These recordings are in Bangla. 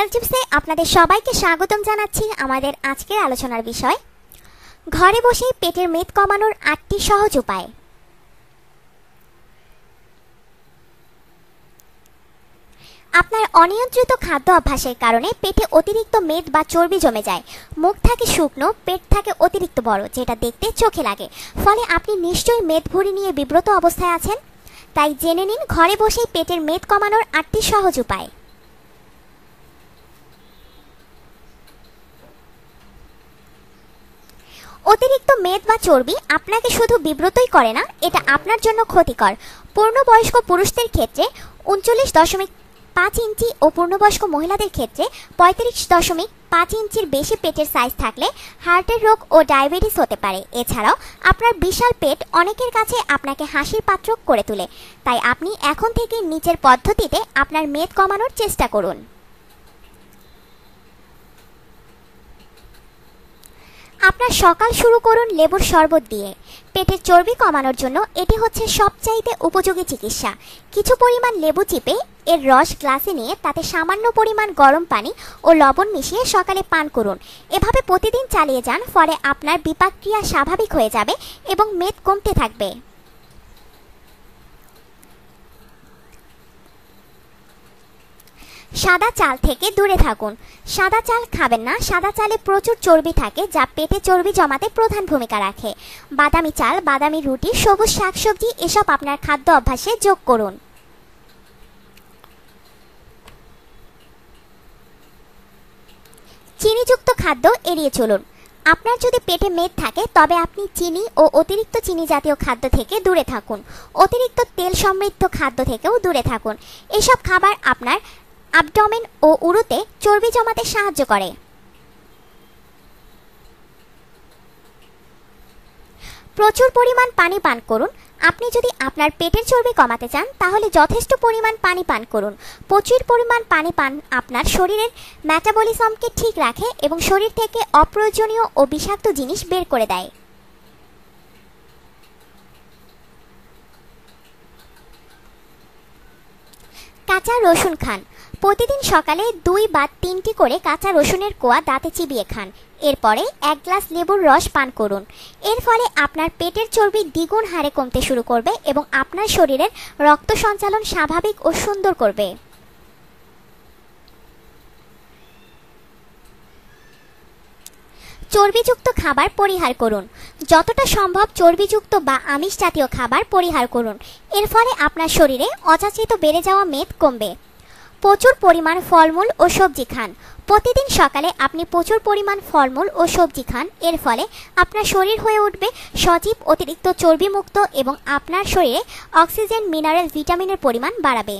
হেলথ টিপসে আপনাদের সবাইকে স্বাগতম জানাচ্ছি আমাদের আজকের আলোচনার বিষয়। ঘরে বসেই পেটের মেদ কমানোর আটটি সহজ উপায়। আপনার অনিয়ন্ত্রিত খাদ্য অভ্যাসের কারণে পেটে অতিরিক্ত মেদ বা চর্বি জমে যায়। মুখ থাকে শুকনো, পেট থাকে অতিরিক্ত বড়, যেটা দেখতে চোখে লাগে। ফলে আপনি নিশ্চয়ই মেদ ভুঁড়ি নিয়ে বিব্রত অবস্থায় আছেন। তাই জেনে নিন ঘরে বসেই পেটের মেদ কমানোর আটটি সহজ উপায়। অতিরিক্ত মেদ বা চর্বি আপনাকে শুধু বিব্রতই করে না, এটা আপনার জন্য ক্ষতিকর। পূর্ণবয়স্ক পুরুষদের ক্ষেত্রে উনচল্লিশ দশমিক পাঁচ ইঞ্চি ও পূর্ণবয়স্ক মহিলাদের ক্ষেত্রে পঁয়ত্রিশ দশমিক পাঁচ ইঞ্চির বেশি পেটের সাইজ থাকলে হার্টের রোগ ও ডায়াবেটিস হতে পারে। এছাড়াও আপনার বিশাল পেট অনেকের কাছে আপনাকে হাসির পাত্র করে তোলে। তাই আপনি এখন থেকে নিচের পদ্ধতিতে আপনার মেদ কমানোর চেষ্টা করুন। আপনার সকাল শুরু করুন লেবুর শরবত দিয়ে। পেটের চর্বি কমানোর জন্য এটি হচ্ছে সবচাইতে উপযোগী চিকিৎসা। কিছু পরিমাণ লেবু চিপে এর রস গ্লাসে নিয়ে তাতে সামান্য পরিমাণ গরম পানি ও লবণ মিশিয়ে সকালে পান করুন। এভাবে প্রতিদিন চালিয়ে যান, ফলে আপনার বিপাক ক্রিয়া স্বাভাবিক হয়ে যাবে এবং মেদ কমতে থাকবে। সাদা চাল থেকে দূরে থাকুন। সাদা চাল খাবেন না। সাদা চালে প্রচুর চর্বি থাকে, যা পেটে চর্বি জমাতে প্রধান ভূমিকা রাখে। বাদামি চাল, বাদামি রুটি, সবুজ শাকসবজি, এসব আপনার খাদ্য অভ্যাসে যোগ করুন। চিনিযুক্ত খাদ্য এড়িয়ে চলুন। আপনার যদি পেটে মেদ থাকে, তবে আপনি চিনি ও অতিরিক্ত চিনি জাতীয় খাদ্য থেকে দূরে থাকুন। অতিরিক্ত তেল সমৃদ্ধ খাদ্য থেকেও দূরে থাকুন। এসব খাবার আপনার আবডোমেন ও উরুতে চর্বি জমাতে সাহায্য করে। প্রচুর পরিমাণ পানি পান করুন। আপনি যদি আপনার পেটের চর্বি কমাতে চান, তাহলে যথেষ্ট পরিমাণ পানি পান করুন। প্রচুর পরিমাণ পানি পান আপনার শরীরের ম্যাটাবলিজমকে ঠিক রাখে এবং শরীর থেকে অপ্রয়োজনীয় ও বিষাক্ত জিনিস বের করে দেয়। কাঁচা রসুন খান। প্রতিদিন সকালে দুই বা তিনটি করে কাঁচা রসুনের কোয়া দাঁতে চিবিয়ে খান। এরপরে এক গ্লাস লেবুর রস পান করুন। এর ফলে আপনার পেটের চর্বি দ্বিগুণ হারে কমতে শুরু করবে এবং আপনার শরীরের রক্ত সঞ্চালন স্বাভাবিক ও সুন্দর করবে। চর্বিযুক্ত খাবার পরিহার করুন। যতটা সম্ভব চর্বিযুক্ত বা আমিষ জাতীয় খাবার পরিহার করুন। এর ফলে আপনার শরীরে অযাচিত বেড়ে যাওয়া মেদ কমবে। প্রচুর পরিমাণ ফলমূল ও সবজি খান। প্রতিদিন সকালে আপনি প্রচুর পরিমাণ ফলমূল ও সবজি খান। এর ফলে আপনার শরীর হয়ে উঠবে সজীব অতিরিক্ত চর্বিমুক্ত এবং আপনার শরীরে অক্সিজেন, মিনারেল, ভিটামিনের পরিমাণ বাড়াবে।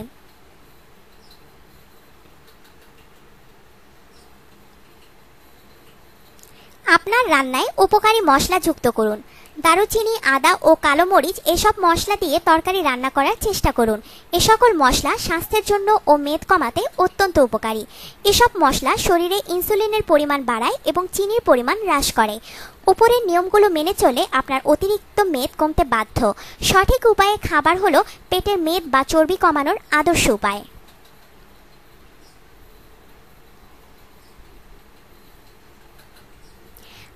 আপনার রান্নায় উপকারী মশলা যুক্ত করুন। দারুচিনি, আদা ও কালো মরিচ এসব মশলা দিয়ে তরকারি রান্না করার চেষ্টা করুন। এ সকল মশলা স্বাস্থ্যের জন্য ও মেদ কমাতে অত্যন্ত উপকারী। এসব মশলা শরীরে ইনসুলিনের পরিমাণ বাড়ায় এবং চিনির পরিমাণ হ্রাস করে। উপরের নিয়মগুলো মেনে চলে আপনার অতিরিক্ত মেদ কমতে বাধ্য। সঠিক উপায়ে খাবার হলো পেটের মেদ বা চর্বি কমানোর আদর্শ উপায়।